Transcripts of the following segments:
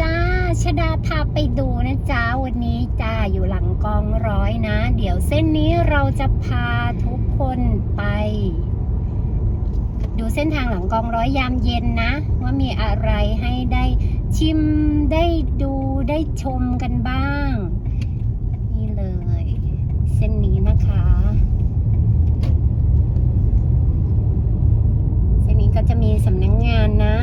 จ้าชดาพาไปดูนะจ้าวันนี้จ้าอยู่หลังกองร้อยนะ เดี๋ยวเส้นนี้เราจะพาทุกคนไป ดูเส้นทางหลังกองร้อยยามเย็นนะ ว่ามีอะไรให้ได้ชิมได้ดูได้ชมกันบ้าง นี่เลย เส้นนี้นะคะเส้นนี้ก็จะมีสำนักงงานนะ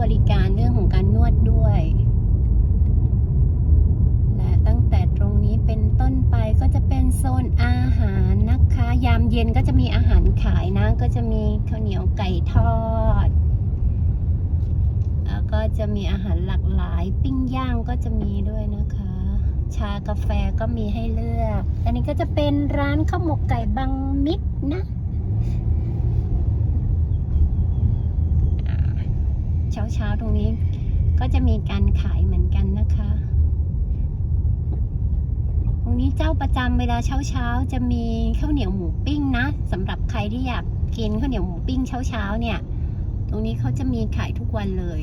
บริการเรื่องของการนวดด้วย และตั้งแต่ตรงนี้เป็นต้นไปก็จะเป็นโซนอาหารนะคะ ยามเย็นก็จะมีอาหารขายนะ ก็จะมีข้าวเหนียวไก่ทอด แล้วก็จะมีอาหารหลากหลาย ปิ้งย่างก็จะมีด้วยนะคะ ชากาแฟก็มีให้เลือก อันนี้ก็จะเป็นร้านข้าวหมกไก่บางมิกนะ เช้าเช้าๆตรงนี้ ก็จะมีการขายเหมือนกันนะคะ ตรงนี้เจ้าประจำเวลาเช้าเช้าๆจะมีข้าวเหนียวหมูปิ้งนะสำหรับใครที่อยากกินข้าวเหนียวหมูปิ้งเช้าเช้าๆเนี่ย ตรงนี้เขาจะมีขายทุกวันเลย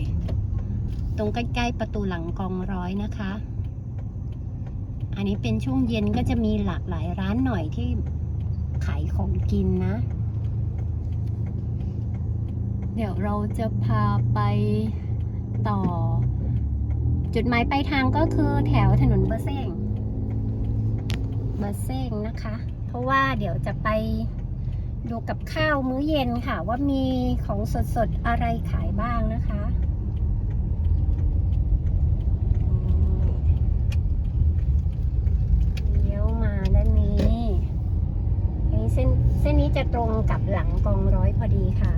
ตรงใกล้ๆประตูหลังกองร้อยนะคะ อันนี้เป็นช่วงเย็นก็จะมีหลากหลายร้านหน่อยที่ขายของกินนะ เดี๋ยวเราจะพาไปต่อ จุดหมายปลายทางก็คือแถวถนนเบอร์เซงเบอร์เซงนะคะ เพราะว่าเดี๋ยวจะไปดูกับข้าวมื้อเย็นค่ะ ว่ามีของสดๆ อะไรขายบ้างนะคะเลี้ยวมาด้านนี้อันนี้เส้นเส้นนี้จะตรงกับหลังกองร้อยพอดีค่ะ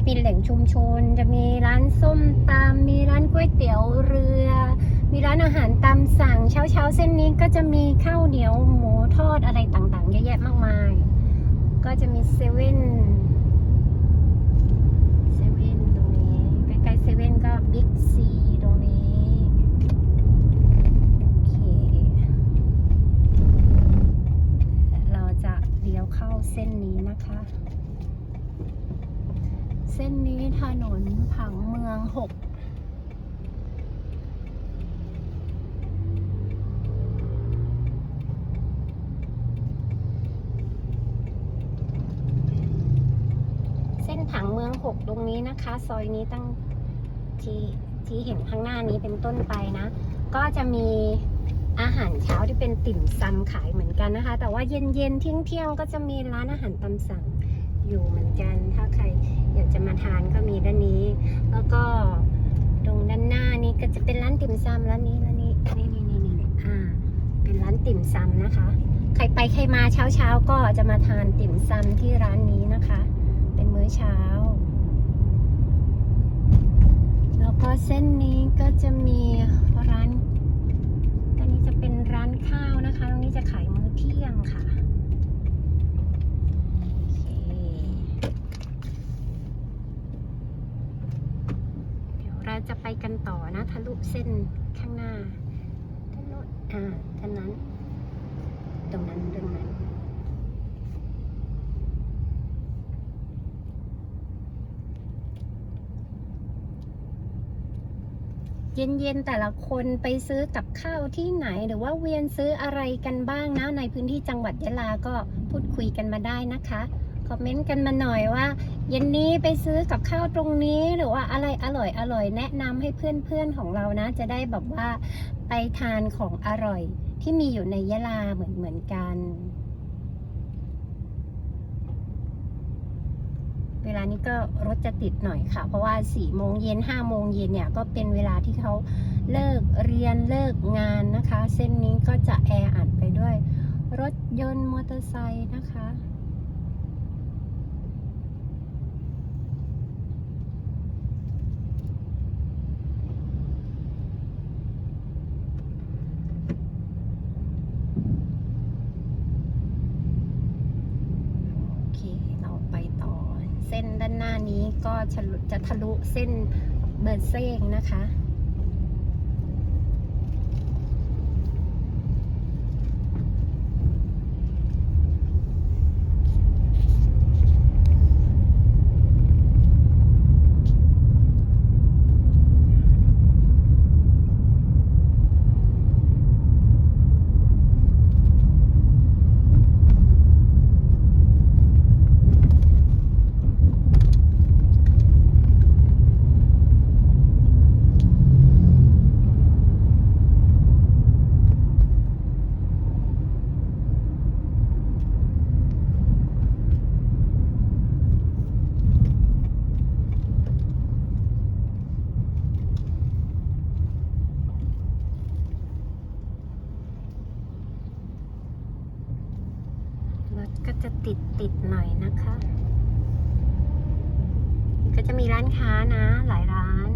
จะเป็นแหล่งชุมชน จะมีร้านส้มตำมีร้านก๋วยเตี๋ยวเรือ มีร้านอาหารตามสั่ง เช้าเช้าเส้นนี้ก็จะมีข้าวเหนียวหมูทอดอะไรต่างๆเยอะแยะมากมาย ก็จะมีเซเว่นเซเว่นตรงนี้ใกล้ๆเซเว่นก็บิ๊กซี 6 ตรงนี้นะคะ ซอยนี้ตั้งที่ที่เห็นข้างหน้านี้เป็นต้นไปนะ ก็จะมีอาหารเช้าที่เป็นติ่มซำขายเหมือนกันนะคะ แต่ว่าเย็นเย็นเที่ยงเที่ยงก็จะมีร้านอาหารตามสั่งอยู่เหมือนกัน ถ้าใครอยากจะมาทานก็มีด้านนี้ แล้วก็ตรงด้านหน้านี้ก็จะเป็นร้านติ่มซำร้านนี้ร้านนี้นี่นี่นี่นี่อ่า เป็นร้านติ่มซำนะคะ ใครไปใครมาเช้าเช้าก็จะมาทานติ่มซำที่ร้านนี้นะคะ เป็นมื้อเช้า เส้นนี้ก็จะมีร้านตอนนี้จะเป็นร้านข้าวนะคะ ตรงนี้จะขายมื้อเที่ยงค่ะโอเคเดี๋ยวเราจะไปกันต่อนะ ทะลุเส้นข้างหน้า ทะลุอ่าท่านั้น ตรงนั้นตรงนั้น เย็นๆแต่ละคนไปซื้อกับข้าวที่ไหน หรือว่าเวียนซื้ออะไรกันบ้างนะในพื้นที่จังหวัดยะลาก็พูดคุยกันมาได้นะคะคอมเมนต์กันมาหน่อยว่า เย็นนี้ไปซื้อกับข้าวตรงนี้หรือว่าอะไรอร่อยอร่อยแนะนำให้เพื่อนๆของเรานะ จะได้แบบว่าไปทานของอร่อยที่มีอยู่ในยะลาเหมือนเหมือนกัน เวลานี้ก็รถจะติดหน่อยค่ะ เพราะว่า4โมงเย็น5โมงเย็นเนี่ยก็เป็นเวลาที่เขาเลิกเรียนเลิกงานนะคะ เส้นนี้ก็จะแออัดไปด้วย รถยนต์มอเตอร์ไซค์นะคะ โอเค เราไปต่อ เส้นด้าน หน้านี้ก็จะทะลุเส้นเบิร์นเซ้งนะคะ จะติดติดหน่อยนะคะมีก็จะมีร้านค้านะหลายร้าน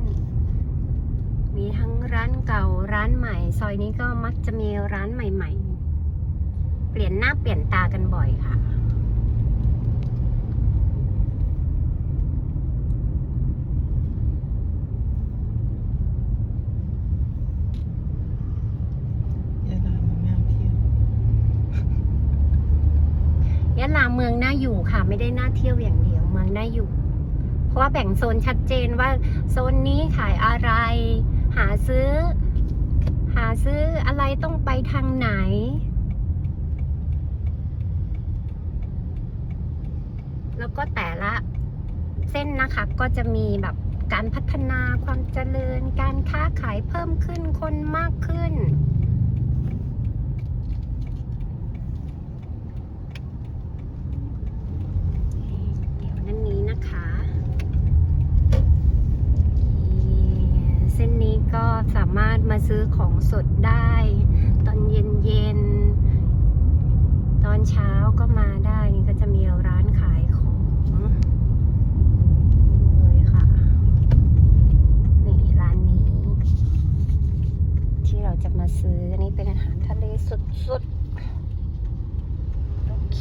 มีทั้งร้านเก่าร้านใหม่ ซอยนี้ก็มักจะมีร้านใหม่ ๆ เปลี่ยนหน้าเปลี่ยนตากันบ่อยค่ะ ยาลามันน่าเที่ยวยะลา เมืองน่าอยู่ค่ะ ไม่ได้น่าเที่ยวอย่างเดียวเมืองน่าอยู่ เพราะว่าแบ่งโซนชัดเจนว่าโซนนี้ขายอะไร หาซื้อ หาซื้ออะไรต้องไปทางไหนแล้วก็แต่ละเส้นนะคะก็จะมีแบบการพัฒนาความเจริญ การค้าขายเพิ่มขึ้นคนมากขึ้น เดี๋ยวนั่นนี้นะคะเส้นนี้ก็สา มาซื้อของสดได้ ตอนเย็นเย็นตอนเช้าก็มาได้นี่ก็จะมีร้านขายของเลยค่ะนี่ร้านนี้ ที่เราจะมาซื้ออันนี้เป็นอาหารทะเลสุดๆ โอเค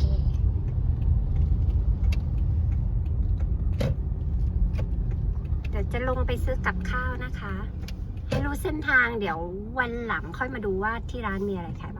เดี๋ยวจะลงไปซื้อกับข้าวนะคะ ให้รู้เส้นทางเดี๋ยววันหลังค่อยมาดูว่าที่ร้านมีอะไรขาย